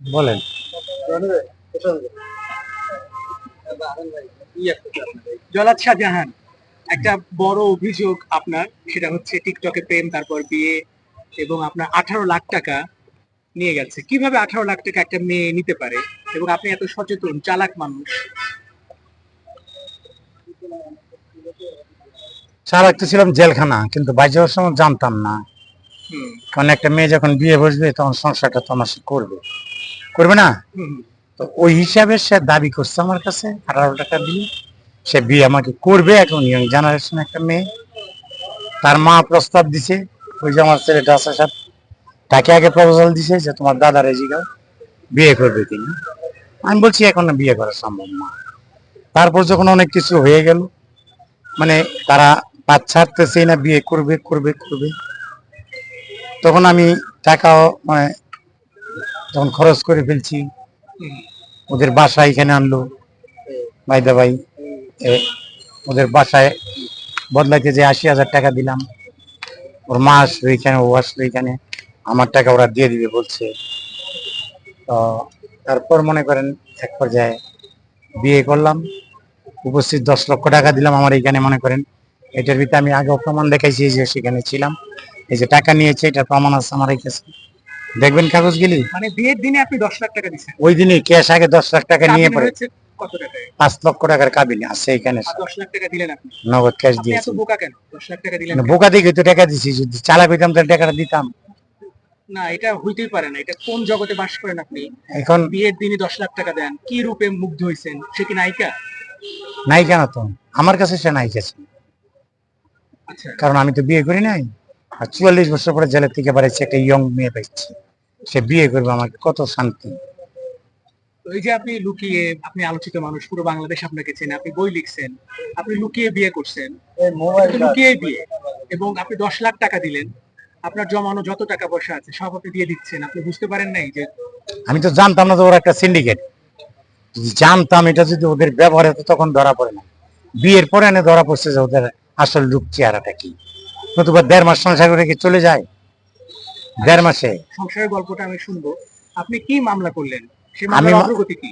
বলেন। জলাদ শাহজাহান একটা বড় অভিযোগ আপনার সেটা হচ্ছে টিকটকে প্রেম তারপর বিয়ে এবং আপনার আঠারো লাখ টাকা নিয়ে গেছে। কীভাবে আঠারো লাখ টাকা একটা মেয়ে নিতে পারে এবং আপনি এত সচেতন চালাক মানুষ? চালাক তো ছিলাম জেলখানা কিন্তু বাইরে সময় জানতাম না। হুম, কারণ একটা মেয়ে যখন বিয়ে বসবে তখন সংসারটা তো আমার করবে। করবে না? তো ওই হিসাবে সে দাবি করছে আমার কাছে আঠারো টাকা দিয়ে। সে বিয়ে আমাকে করবে এখন ইয়ং জেনারেশন একটা মেয়ে। তার মা প্রস্তাব দিছে ওই যে আমার ছেলেটা আছে সাথে তাকে আগে প্রপোজাল দিছে যে তোমার দাদার এজিগাও বিয়ে করবে তিনি আমি বলছি এখন বিয়ে করা সম্ভব না। তারপর যখন অনেক কিছু হয়ে গেল মানে তারা পাঁচ ছাড়তেছে না বিয়ে করবে করবে করবে। তখন আমি টাকাও মানে যখন খরচ করে ফেলছি, ওদের বাসা এখানে আনলো। ভাইদা ভাই ওদের বাসায় বদলাইতে যে আশি হাজার টাকা দিলাম, ওর মা আসলো এখানে, ও আসলো এখানে, আমার টাকা ওরা দিয়ে দিবে বলছে। তো তারপর মনে করেন এক পর্যায়ে বিয়ে করলাম, উপস্থিত দশ লক্ষ টাকা দিলাম আমার এখানে মনে করেন। এটার ভিতরে আমি আগেও প্রমাণ দেখাইছি যে সেখানে ছিলাম। এই যে টাকা নিয়েছে, এটা প্রমাণ আছে আমার এই কাছে। দেখবেন কাগজগুলি? মানে বিয়ের দিনে আপনি দশ লাখ টাকা দিচ্ছেন। ওই দিনই ক্যাশ আগে দশ লাখ টাকা নিয়ে পড়ে। কত পাঁচ লক্ষ টাকার আছে এখানে। দশ লাখ টাকা দিলেন আপনি? নগদ ক্যাশ দিয়েছি। বোকা কেন? দশ লাখ টাকা দিলেন বোকা দিকে তো টাকা দিছি যদি চালাক হইতাম তাহলে টাকাটা দিতাম। না এটা হইতেই পারে না। এটা কোন জগতে বাস করেন আপনি? এখন বিয়ের দিনে দশ লাখ টাকা দেন কি রূপে মুগ্ধ হয়েছেন সে কি নায়িকা? নাই কেন তো। আমার কাছে সে নাই গেছে আচ্ছা। কারণ আমি তো বিয়ে করি নাই। চুয়াল্লিশ বছর পরে জেলের থেকে বাড়াইছে একটা ইয়ং মেয়ে পাইছে। সে বিয়ে করবে আমাকে কত শান্তি। এই যে আপনি লুকিয়ে আপনি আলোচিত মানুষ পুরো বাংলাদেশ আপনাকে চেনে আপনি বই লিখছেন আপনি লুকিয়ে বিয়ে করছেন। লুকিয়ে বিয়ে এবং আপনি দশ লাখ টাকা দিলেন আপনার জমানো যত টাকা পয়সা আছে সব আপনি দিয়ে দিচ্ছেন আপনি বুঝতে পারেন নাই যে আমি তো জানতাম না তো ওরা একটা সিন্ডিকেট জানতাম এটা যদি ওদের ব্যবহারে তো তখন ধরা পড়ে না। বিয়ের পরে এনে ধরা পড়ছে যে ওদের আসল রূপ চেহারাটা কি। নতুবা দেড় মাস সংসার করে কি চলে যায়? দেড় মাসে। সংসারের গল্পটা আমি শুনব। আপনি কি মামলা করলেন? সে আমি অগ্রগতি কি?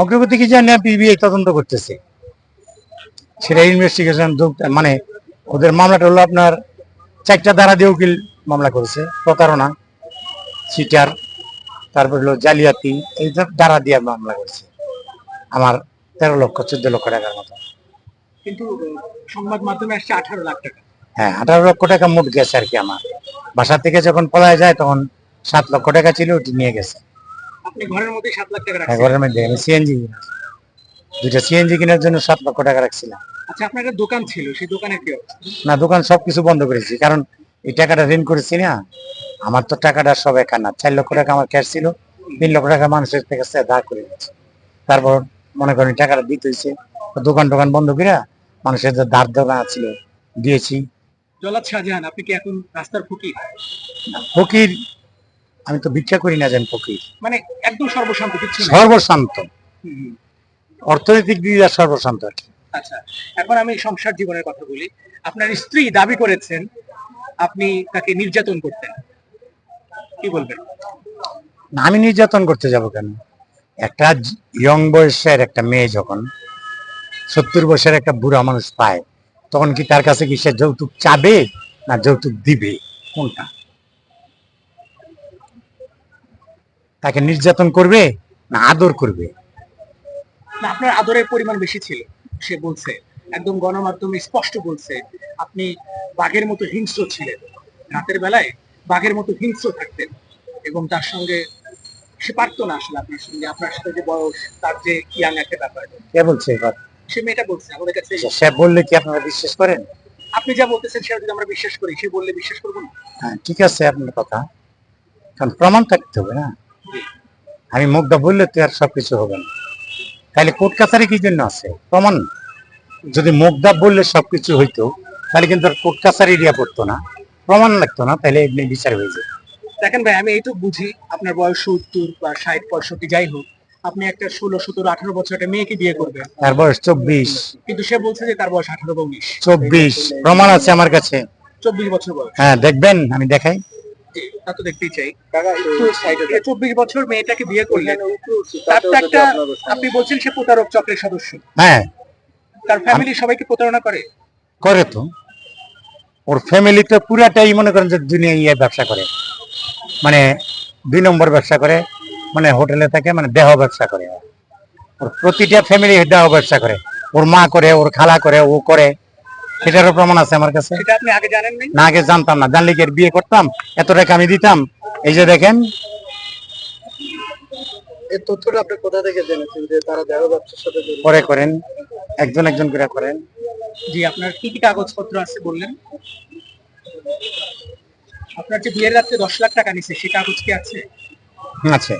অগ্রগতি কি জানি বিবিআই তদন্ত করতেছে। সেটা ইনভেস্টিগেশন মানে ওদের মামলাটা হলো আপনার চারটা ধারা দিয়ে উকিল মামলা করেছে প্রতারণা চিটার তারপর হলো জালিয়াতি এই সব ধারা দিয়ে মামলা করেছে। আমার তেরো লক্ষ চোদ্দ লক্ষ টাকার মতো। কিন্তু সংবাদ মাধ্যমে আসছে আঠারো লাখ টাকা। হ্যাঁ আঠারো লক্ষ টাকা মোট গেছে আর কি আমার। বাসা থেকে যখন পলায় যায় তখন সাত লক্ষ টাকা ছিল ওটি নিয়ে গেছে। আপনি ঘরের মধ্যে সাত লাখ টাকা হ্যাঁ, ঘরের মধ্যে আমি সিএনজি দুইটা সিএনজি কেনার জন্য সাত লক্ষ টাকা রাখছিলাম। আচ্ছা আপনার একটা দোকান ছিল সেই দোকানের কি না দোকান সবকিছু বন্ধ করেছি কারণ এই টাকাটা ঋণ করেছি না। আমার তো টাকাটা সব একা না। চার লক্ষ টাকা আমার ক্যাশ ছিল তিন লক্ষ টাকা মানুষের থেকে ধার করে তারপর মনে করেন টাকাটা দিতে হয়েছে। দোকান টোকান বন্ধ করে মানুষের যে ধার দেওয়া ছিল দিয়েছি। জলাদ শাহজাহান আপনি কি এখন রাস্তার ফকির? ফকির আমি তো ভিক্ষা করি না যেন ফকির। মানে একদম সর্বশান্ত কিছু সর্বশান্ত। অর্থনৈতিক দিক দিয়ে সর্বশান্ত আর কি। আচ্ছা এখন আমি সংসার জীবনের কথা বলি। আপনার স্ত্রী দাবি করেছেন আপনি তাকে নির্যাতন করতেন। কি বলবেন? না, আমি নির্যাতন করতে যাব কেন? একটা ইয়ং বয়সের একটা মেয়ে যখন সত্তর বয়সের একটা বুড়া মানুষ পায় তখন কি তার কাছে কি সে যৌতুক চাবে না যৌতুক দিবে? কোনটা? তাকে নির্যাতন করবে না আদর করবে? আপনার আদরের পরিমাণ বেশি ছিল সে বলছে। একদম গণমাধ্যমে স্পষ্ট বলছে আপনি বাঘের মতো হিংস্র ছিলেন। রাতের বেলায় বাঘের মতো হিংস্র থাকতেন এবং তার সঙ্গে সে পারতো না আসলে আপনার সঙ্গে আপনার সাথে যে বয়স তার যে ইয়াং একটা ব্যাপার। কে বলছে এবার? সে মেয়েটা বলছে আমাদের কাছে সে বললে কি আপনারা বিশ্বাস করেন? আপনি যা বলতেছেন সেটা যদি আমরা বিশ্বাস করি সে বললে বিশ্বাস করব না। হ্যাঁ ঠিক আছে আপনার কথা। কারণ প্রমাণ থাকতে হবে না। আমি মুখটা বললে তো আর সবকিছু হবে না। তাহলে কোর্ট কাছারি কি জন্য আছে? প্রমাণ? যদি মুখদা বললে সবকিছু হইতো তাহলে কিন্তু আর কোর্ট কাছারি দিয়া পড়তো না। প্রমাণ লাগতো না তাহলে এমনি বিচার হয়ে যেত। দেখেন ভাই আমি এইটুকু বুঝি। আপনার বয়স সত্তর বা ষাট পঁয়ষট্টি যাই হোক। আপনি একটা ষোলো সতেরো আঠারো বছর একটা মেয়েকে বিয়ে করবেন। তার বয়স চব্বিশ। কিন্তু সে বলছে যে তার বয়স আঠারো বা উনিশ। চব্বিশ। প্রমাণ আছে আমার কাছে। চব্বিশ বছর বয়স। হ্যাঁ দেখবেন আমি দেখাই। জি, তা তো দেখতেই চাই। চব্বিশ বছর মেয়েটাকে বিয়ে করলেন। একটা আপনি বলছেন সে প্রতারক চক্রের সদস্য। হ্যাঁ। তার ফ্যামিলি সবাইকে প্রতারণা করে? করে তো। ওর ফ্যামিলি তো পুরাটাই মনে করেন যে দুনিয়া ইয়ে ব্যবসা করে। মানে দুই নম্বর ব্যবসা করে। মানে হোটেলে থাকে মানে দেহ ব্যবসা করে। ওর প্রতিটা ফ্যামিলি দেহ ব্যবসা করে। ওর মা করে ওর খালা করে ও করে। সেটারও প্রমাণ আছে আমার কাছে। না আগে জানতাম না। জানলে কি বিয়ে করতাম? এত টাকা আমি দিতাম। এই যে দেখেন। তথ্যটা আপনি কোথা থেকে জেনেছেন যে তারা দেহ ব্যবসার পরে করেন। একজন একজন করে করেন। জি আপনার কি কি কাগজপত্র আছে বললেন? আপনার যে বিয়ের রাত্রে দশ লাখ টাকা নিছে সে কাগজ কি আছে? আছে।